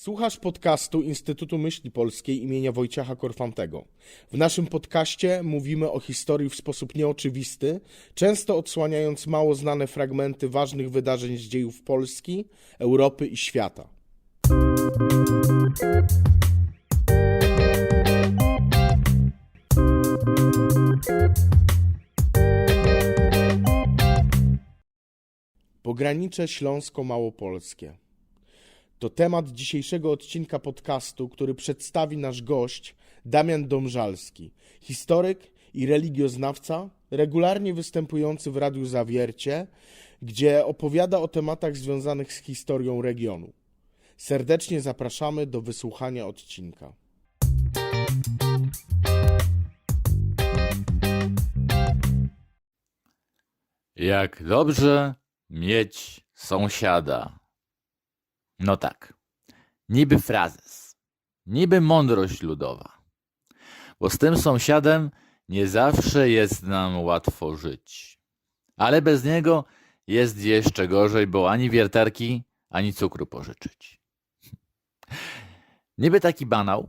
Słuchasz podcastu Instytutu Myśli Polskiej imienia Wojciecha Korfantego. W naszym podcaście mówimy o historii w sposób nieoczywisty, często odsłaniając mało znane fragmenty ważnych wydarzeń z dziejów Polski, Europy i świata. Pogranicze Śląsko-Małopolskie. To temat dzisiejszego odcinka podcastu, który przedstawi nasz gość Damian Domżalski, historyk i religioznawca, regularnie występujący w Radiu Zawiercie, gdzie opowiada o tematach związanych z historią regionu. Serdecznie zapraszamy do wysłuchania odcinka. Jak dobrze mieć sąsiada. No tak, niby frazes, niby mądrość ludowa. Bo z tym sąsiadem nie zawsze jest nam łatwo żyć. Ale bez niego jest jeszcze gorzej, bo ani wiertarki, ani cukru pożyczyć. Niby taki banał,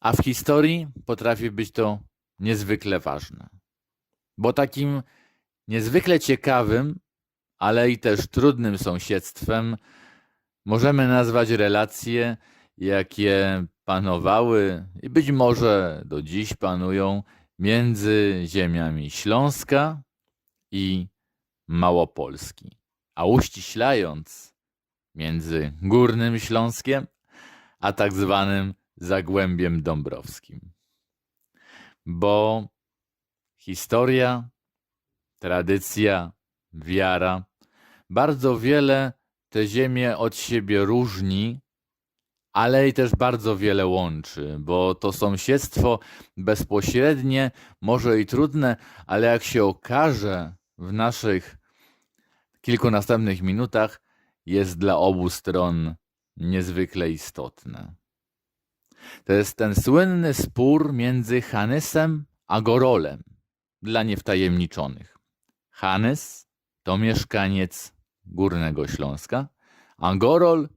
a w historii potrafi być to niezwykle ważne. Bo takim niezwykle ciekawym, ale i też trudnym sąsiedztwem możemy nazwać relacje, jakie panowały i być może do dziś panują między ziemiami Śląska i Małopolski, a uściślając między Górnym Śląskiem a tak zwanym Zagłębiem Dąbrowskim. Bo historia tradycja, wiara. Bardzo wiele te ziemie od siebie różni, ale i też bardzo wiele łączy, bo to sąsiedztwo bezpośrednie, może i trudne, ale jak się okaże w naszych kilku następnych minutach, jest dla obu stron niezwykle istotne. To jest ten słynny spór między Hanysem a Gorolem dla niewtajemniczonych. Hanys to mieszkaniec Górnego Śląska, a Gorol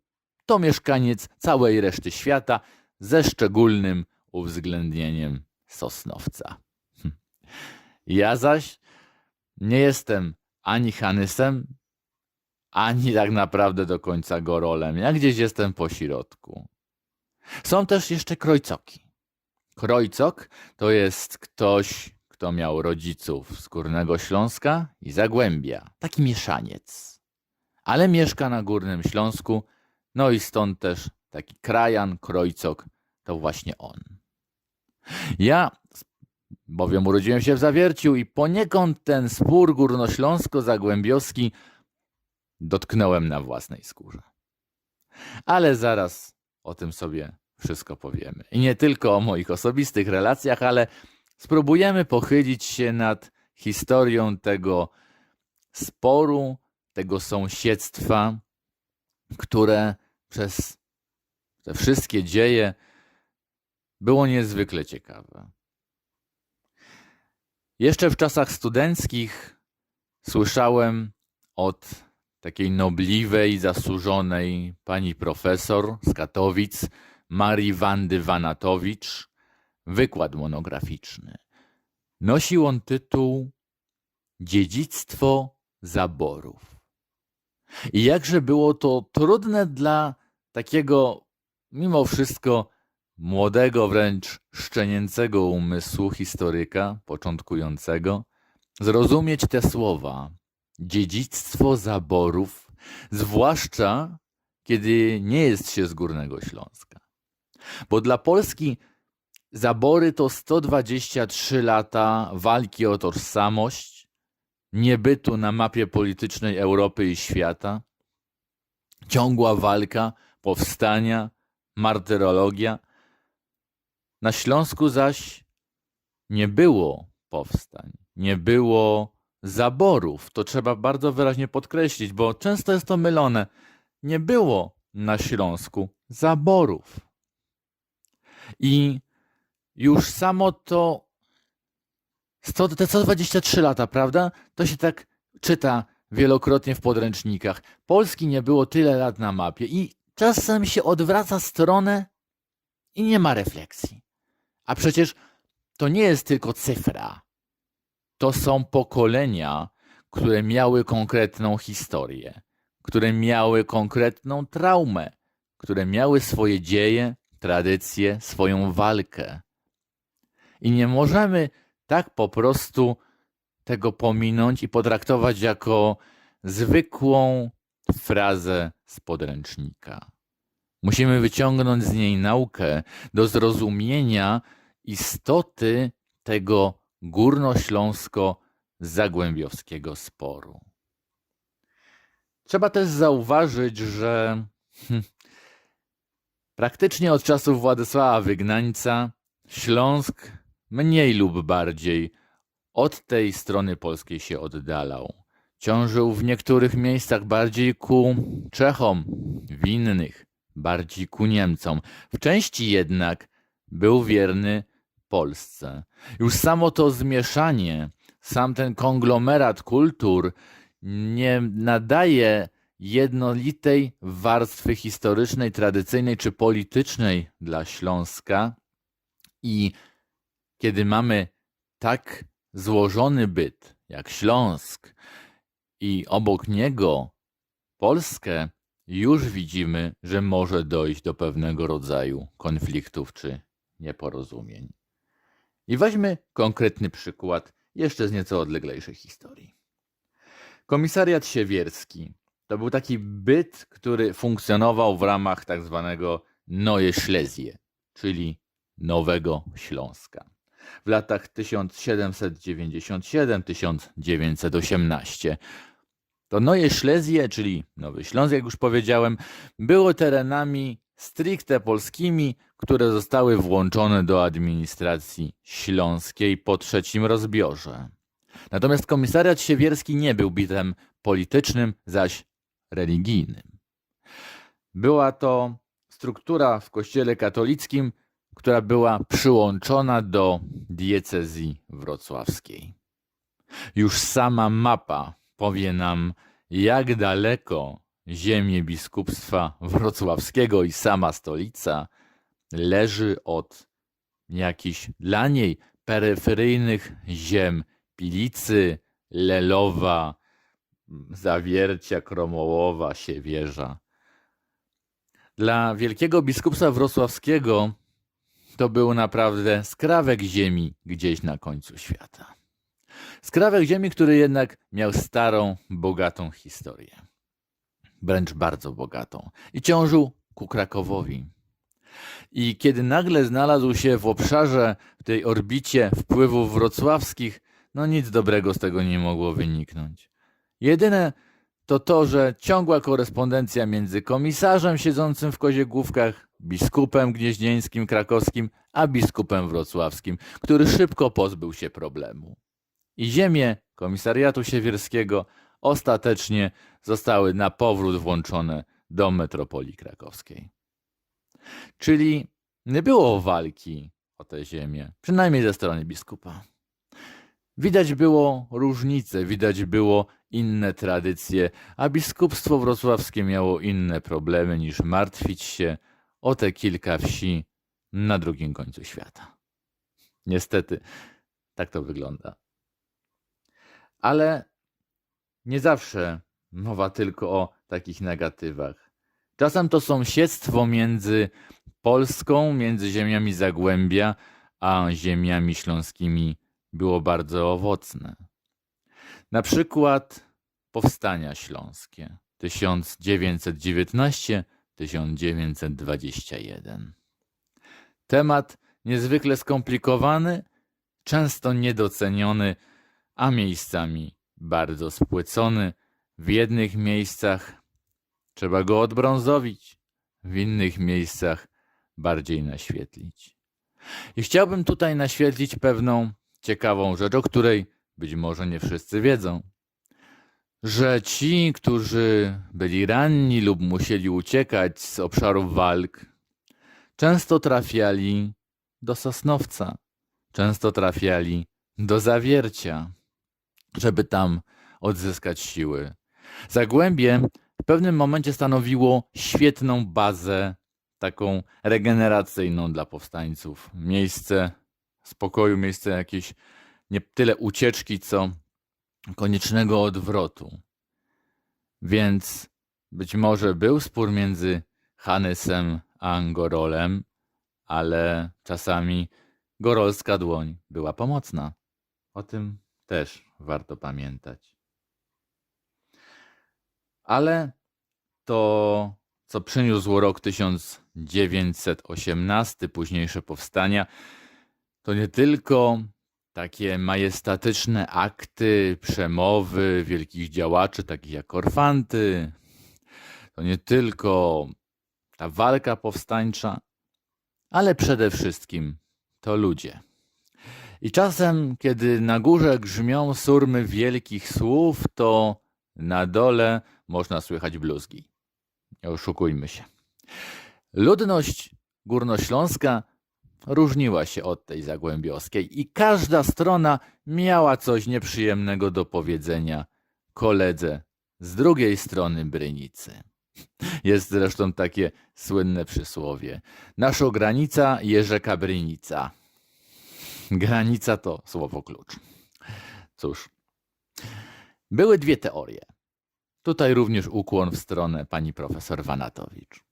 to mieszkaniec całej reszty świata ze szczególnym uwzględnieniem Sosnowca. Hm. Ja zaś nie jestem ani Hanysem, ani tak naprawdę do końca Gorolem. Ja gdzieś jestem po środku. Są też jeszcze krojcoki. Krojcok to jest ktoś, kto miał rodziców z Górnego Śląska i Zagłębia. Taki mieszaniec. Ale mieszka na Górnym Śląsku, no i stąd też taki krajan, krojcok, to właśnie on. Ja, bowiem urodziłem się w Zawierciu i poniekąd ten spór górnośląsko-zagłębiowski dotknąłem na własnej skórze. Ale zaraz o tym sobie wszystko powiemy. I nie tylko o moich osobistych relacjach, ale spróbujemy pochylić się nad historią tego sporu, tego sąsiedztwa, które przez te wszystkie dzieje było niezwykle ciekawe. Jeszcze w czasach studenckich słyszałem od takiej nobliwej, zasłużonej pani profesor z Katowic, Marii Wandy Wanatowicz, wykład monograficzny. Nosił on tytuł Dziedzictwo zaborów. I jakże było to trudne dla takiego, mimo wszystko, młodego, wręcz szczenięcego umysłu historyka, początkującego, zrozumieć te słowa. Dziedzictwo zaborów, zwłaszcza kiedy nie jest się z Górnego Śląska. Bo dla Polski zabory to 123 lata walki o tożsamość, niebytu na mapie politycznej Europy i świata, ciągła walka, powstania, martyrologia. Na Śląsku zaś nie było powstań, nie było zaborów. To trzeba bardzo wyraźnie podkreślić, bo często jest to mylone. Nie było na Śląsku zaborów. I już samo to 100, te 123 lata, prawda? To się tak czyta wielokrotnie w podręcznikach. Polski nie było tyle lat na mapie i czasem się odwraca stronę i nie ma refleksji. A przecież to nie jest tylko cyfra. To są pokolenia, które miały konkretną historię, które miały konkretną traumę, które miały swoje dzieje, tradycje, swoją walkę. I nie możemy tak po prostu tego pominąć i potraktować jako zwykłą frazę z podręcznika. Musimy wyciągnąć z niej naukę do zrozumienia istoty tego górnośląsko-zagłębiowskiego sporu. Trzeba też zauważyć, że praktycznie od czasów Władysława Wygnańca Śląsk mniej lub bardziej od tej strony polskiej się oddalał. Ciążył w niektórych miejscach bardziej ku Czechom, w innych bardziej ku Niemcom. W części jednak był wierny Polsce. Już samo to zmieszanie, sam ten konglomerat kultur nie nadaje jednolitej warstwy historycznej, tradycyjnej czy politycznej dla Śląska. I kiedy mamy tak złożony byt jak Śląsk i obok niego Polskę, już widzimy, że może dojść do pewnego rodzaju konfliktów czy nieporozumień. I weźmy konkretny przykład jeszcze z nieco odleglejszej historii. Komisariat Siewierski to był taki byt, który funkcjonował w ramach tak zwanego Neue Schlesje, czyli Nowego Śląska. W latach 1797-1918 to Neue Schlesje, czyli Nowy Śląsk, jak już powiedziałem, było terenami stricte polskimi, które zostały włączone do administracji śląskiej po trzecim rozbiorze. Natomiast komisariat siewierski nie był bitem politycznym, zaś religijnym. Była to struktura w kościele katolickim, która była przyłączona do diecezji wrocławskiej. Już sama mapa powie nam, jak daleko ziemię biskupstwa wrocławskiego i sama stolica leży od jakichś dla niej peryferyjnych ziem Pilicy, Lelowa, Zawiercia, Kromołowa, Siewierza. Dla wielkiego biskupstwa wrocławskiego to był naprawdę skrawek ziemi gdzieś na końcu świata. Skrawek ziemi, który jednak miał starą, bogatą historię. Wręcz bardzo bogatą. I ciążył ku Krakowowi. I kiedy nagle znalazł się w obszarze, w tej orbicie wpływów wrocławskich, no nic dobrego z tego nie mogło wyniknąć. Jedyne to to, że ciągła korespondencja między komisarzem siedzącym w koziegłówkach, biskupem gnieźnieńskim krakowskim, a biskupem wrocławskim, który szybko pozbył się problemu. I ziemie komisariatu siewierskiego ostatecznie zostały na powrót włączone do metropolii krakowskiej. Czyli nie było walki o tę ziemię, przynajmniej ze strony biskupa. Widać było różnice, widać było inne tradycje, a biskupstwo wrocławskie miało inne problemy niż martwić się o te kilka wsi na drugim końcu świata. Niestety, tak to wygląda. Ale nie zawsze mowa tylko o takich negatywach. Czasem to sąsiedztwo między Polską, między ziemiami Zagłębia, a ziemiami śląskimi było bardzo owocne. Na przykład powstania śląskie 1919-1921. Temat niezwykle skomplikowany, często niedoceniony, a miejscami bardzo spłycony. W jednych miejscach trzeba go odbrązowić, w innych miejscach bardziej naświetlić. I chciałbym tutaj naświetlić pewną ciekawą rzecz, o której być może nie wszyscy wiedzą. Że ci, którzy byli ranni lub musieli uciekać z obszarów walk, często trafiali do Sosnowca, często trafiali do Zawiercia, żeby tam odzyskać siły. Zagłębie w pewnym momencie stanowiło świetną bazę, taką regeneracyjną dla powstańców. Miejsce spokoju, miejsce jakiejś nie tyle ucieczki, co koniecznego odwrotu. Więc być może był spór między Hannesem a Gorolem, ale czasami gorolska dłoń była pomocna. O tym też warto pamiętać. Ale to, co przyniósł rok 1918, późniejsze powstania, to nie tylko takie majestatyczne akty, przemowy wielkich działaczy, takich jak Korfanty, to nie tylko ta walka powstańcza, ale przede wszystkim to ludzie. I czasem, kiedy na górze grzmią surmy wielkich słów, to na dole można słychać bluzgi. Nie oszukujmy się. Ludność górnośląska różniła się od tej zagłębiowskiej i każda strona miała coś nieprzyjemnego do powiedzenia koledze z drugiej strony Brynicy. Jest zresztą takie słynne przysłowie. Nasza granica Jerzeka Brynica. Granica to słowo klucz. Cóż, były dwie teorie. Tutaj również ukłon w stronę pani profesor Wanatowicz.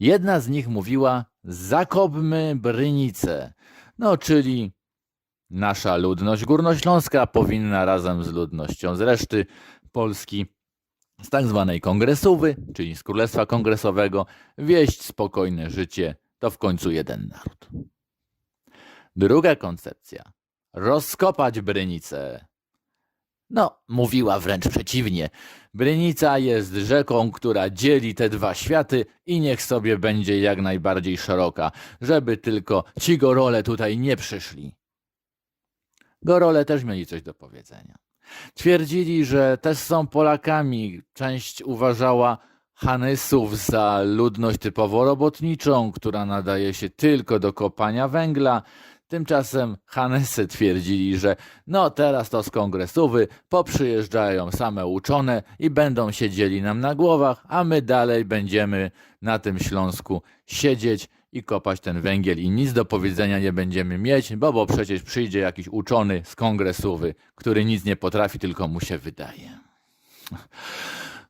Jedna z nich mówiła: Zakopmy Brynicę. No, czyli nasza ludność górnośląska powinna razem z ludnością z reszty Polski, z tak zwanej kongresowy, czyli z Królestwa Kongresowego, wieść spokojne życie. To w końcu jeden naród. Druga koncepcja: rozkopać Brynicę. No, mówiła wręcz przeciwnie. Brynica jest rzeką, która dzieli te dwa światy i niech sobie będzie jak najbardziej szeroka, żeby tylko ci gorole tutaj nie przyszli. Gorole też mieli coś do powiedzenia. Twierdzili, że też są Polakami. Część uważała Hanysów za ludność typowo robotniczą, która nadaje się tylko do kopania węgla. Tymczasem Hanesy twierdzili, że no teraz to z kongresowy poprzyjeżdżają same uczone i będą siedzieli nam na głowach, a my dalej będziemy na tym Śląsku siedzieć i kopać ten węgiel i nic do powiedzenia nie będziemy mieć, bo, bo przecież przyjdzie jakiś uczony z kongresowy, który nic nie potrafi, tylko mu się wydaje.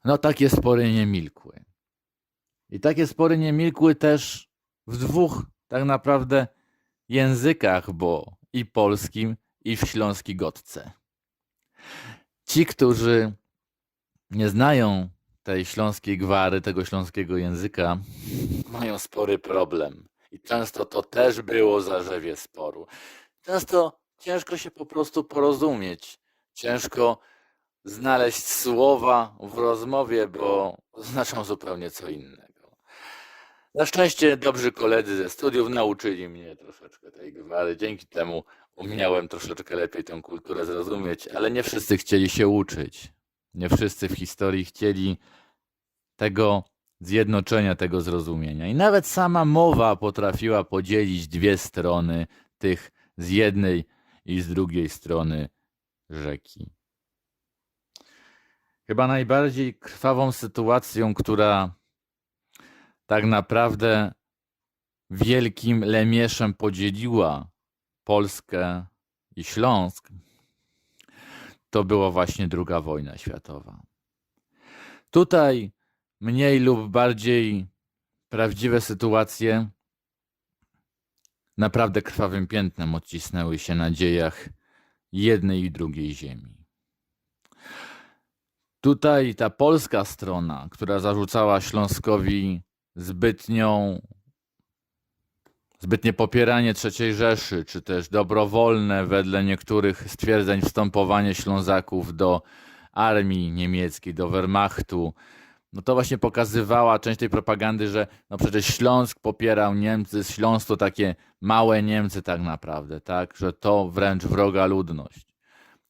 No takie spory nie milkły. I takie spory nie milkły też w dwóch tak naprawdę językach, bo i polskim, i w śląskiej gotce. Ci, którzy nie znają tej śląskiej gwary, tego śląskiego języka, mają spory problem. I często to też było zarzewie sporu. Często ciężko się po prostu porozumieć. Ciężko znaleźć słowa w rozmowie, bo znaczą zupełnie co innego. Na szczęście dobrzy koledzy ze studiów nauczyli mnie troszeczkę tej gwary. Dzięki temu umiałem troszeczkę lepiej tę kulturę zrozumieć, ale nie wszyscy chcieli się uczyć. Nie wszyscy w historii chcieli tego zjednoczenia, tego zrozumienia. I nawet sama mowa potrafiła podzielić dwie strony tych z jednej i z drugiej strony rzeki. Chyba najbardziej krwawą sytuacją, która tak naprawdę wielkim lemieszem podzieliła Polskę i Śląsk, to była właśnie II wojna światowa. Tutaj mniej lub bardziej prawdziwe sytuacje naprawdę krwawym piętnem odcisnęły się na dziejach jednej i drugiej ziemi. Tutaj ta polska strona, która zarzucała Śląskowi zbytnią, zbytnie popieranie III Rzeszy, czy też dobrowolne, wedle niektórych stwierdzeń, wstępowanie Ślązaków do armii niemieckiej, do Wehrmachtu, no to właśnie pokazywała część tej propagandy, że no przecież Śląsk popierał Niemcy, Śląsk to takie małe Niemcy tak naprawdę, tak, że to wręcz wroga ludność.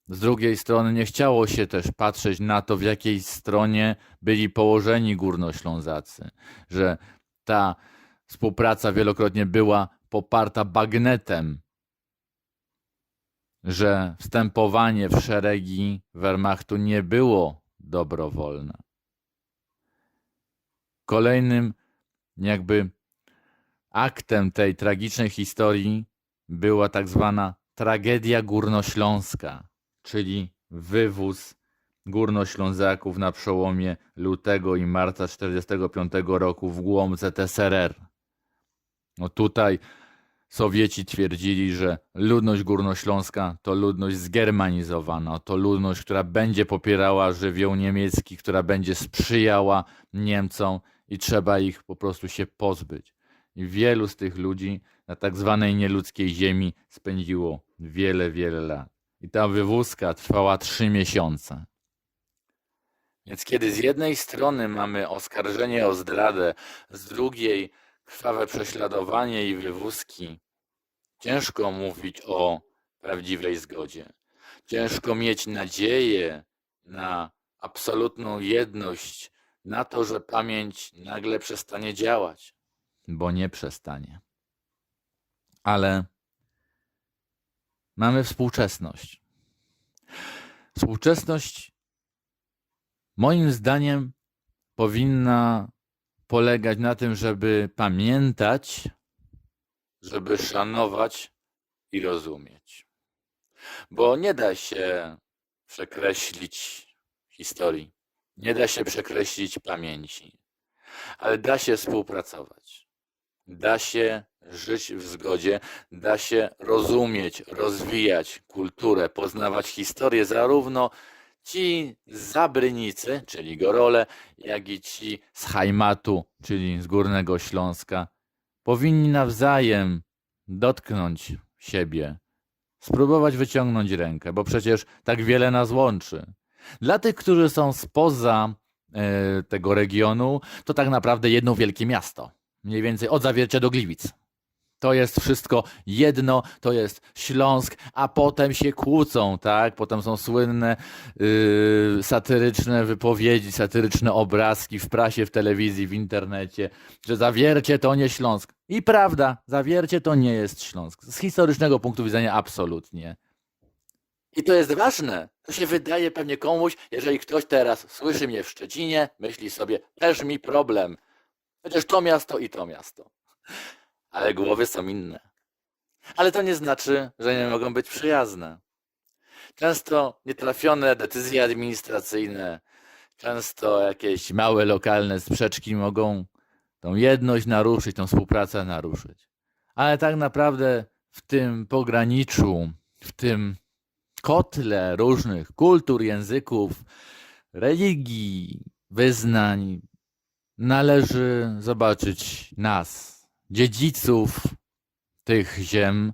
Z drugiej strony nie chciało się też patrzeć na to, w jakiej stronie byli położeni górnoślązacy, że ta współpraca wielokrotnie była poparta bagnetem, że wstępowanie w szeregi Wehrmachtu nie było dobrowolne. kolejnym jakby aktem tej tragicznej historii była tak zwana tragedia górnośląska, czyli wywóz górnoślązaków na przełomie lutego i marca 1945 roku w głąb ZSRR. No tutaj Sowieci twierdzili, że ludność górnośląska to ludność zgermanizowana, to ludność, która będzie popierała żywioł niemiecki, która będzie sprzyjała Niemcom i trzeba ich po prostu się pozbyć. I wielu z tych ludzi na tak zwanej nieludzkiej ziemi spędziło wiele, wiele lat. I ta wywózka trwała trzy miesiące. Więc kiedy z jednej strony mamy oskarżenie o zdradę, z drugiej krwawe prześladowanie i wywózki, ciężko mówić o prawdziwej zgodzie. Ciężko mieć nadzieję na absolutną jedność, na to, że pamięć nagle przestanie działać, bo nie przestanie. Ale mamy współczesność. Współczesność, moim zdaniem, powinna polegać na tym, żeby pamiętać, żeby szanować i rozumieć. Bo nie da się przekreślić historii, nie da się przekreślić pamięci, ale da się współpracować. Da się żyć w zgodzie, da się rozumieć, rozwijać kulturę, poznawać historię, zarówno ci z Zabrynicy, czyli Gorole, jak i ci z Hajmatu, czyli z Górnego Śląska, powinni nawzajem dotknąć siebie, spróbować wyciągnąć rękę, bo przecież tak wiele nas łączy. Dla tych, którzy są spoza e, tego regionu, to tak naprawdę jedno wielkie miasto. Mniej więcej od Zawiercia do Gliwic. To jest wszystko jedno, to jest Śląsk, a potem się kłócą, tak? Potem są słynne yy, satyryczne wypowiedzi, satyryczne obrazki w prasie, w telewizji, w internecie, że Zawiercie to nie Śląsk. I prawda, Zawiercie to nie jest Śląsk. Z historycznego punktu widzenia absolutnie. I to jest ważne. To się wydaje pewnie komuś, jeżeli ktoś teraz słyszy mnie w Szczecinie, myśli sobie, też mi problem. Chociaż to miasto i to miasto. Ale głowy są inne. Ale to nie znaczy, że nie mogą być przyjazne. Często nietrafione decyzje administracyjne, często jakieś małe lokalne sprzeczki mogą tą jedność naruszyć, tą współpracę naruszyć. Ale tak naprawdę w tym pograniczu, w tym kotle różnych kultur, języków, religii, wyznań, należy zobaczyć nas, dziedziców tych ziem,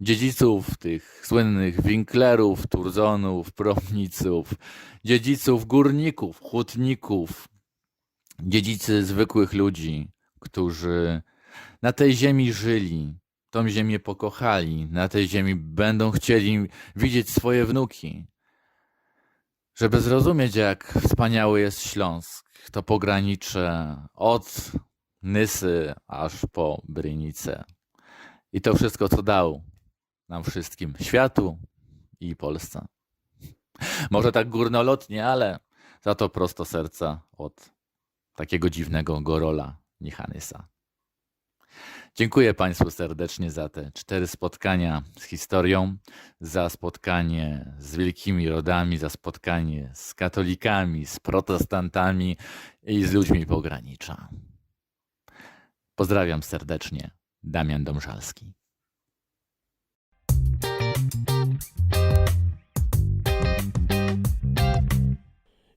dziedziców tych słynnych winklerów, turzonów, promniców, dziedziców górników, hutników, dziedzicy zwykłych ludzi, którzy na tej ziemi żyli, tą ziemię pokochali, na tej ziemi będą chcieli widzieć swoje wnuki. Żeby zrozumieć, jak wspaniały jest Śląsk, to pogranicze od Nysy aż po Brynicę. I to wszystko, co dał nam wszystkim, światu i Polsce. Może tak górnolotnie, ale za to prosto serca od takiego dziwnego Gorola Nichanysa. Dziękuję Państwu serdecznie za te cztery spotkania z historią, za spotkanie z wielkimi rodami, za spotkanie z katolikami, z protestantami i z ludźmi pogranicza. Pozdrawiam serdecznie, Damian Domżalski.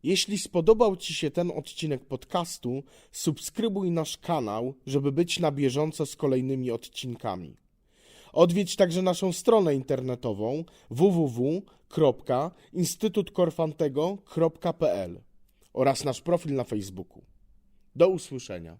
Jeśli spodobał Ci się ten odcinek podcastu, subskrybuj nasz kanał, żeby być na bieżąco z kolejnymi odcinkami. Odwiedź także naszą stronę internetową www.instytutkorfantego.pl oraz nasz profil na Facebooku. Do usłyszenia.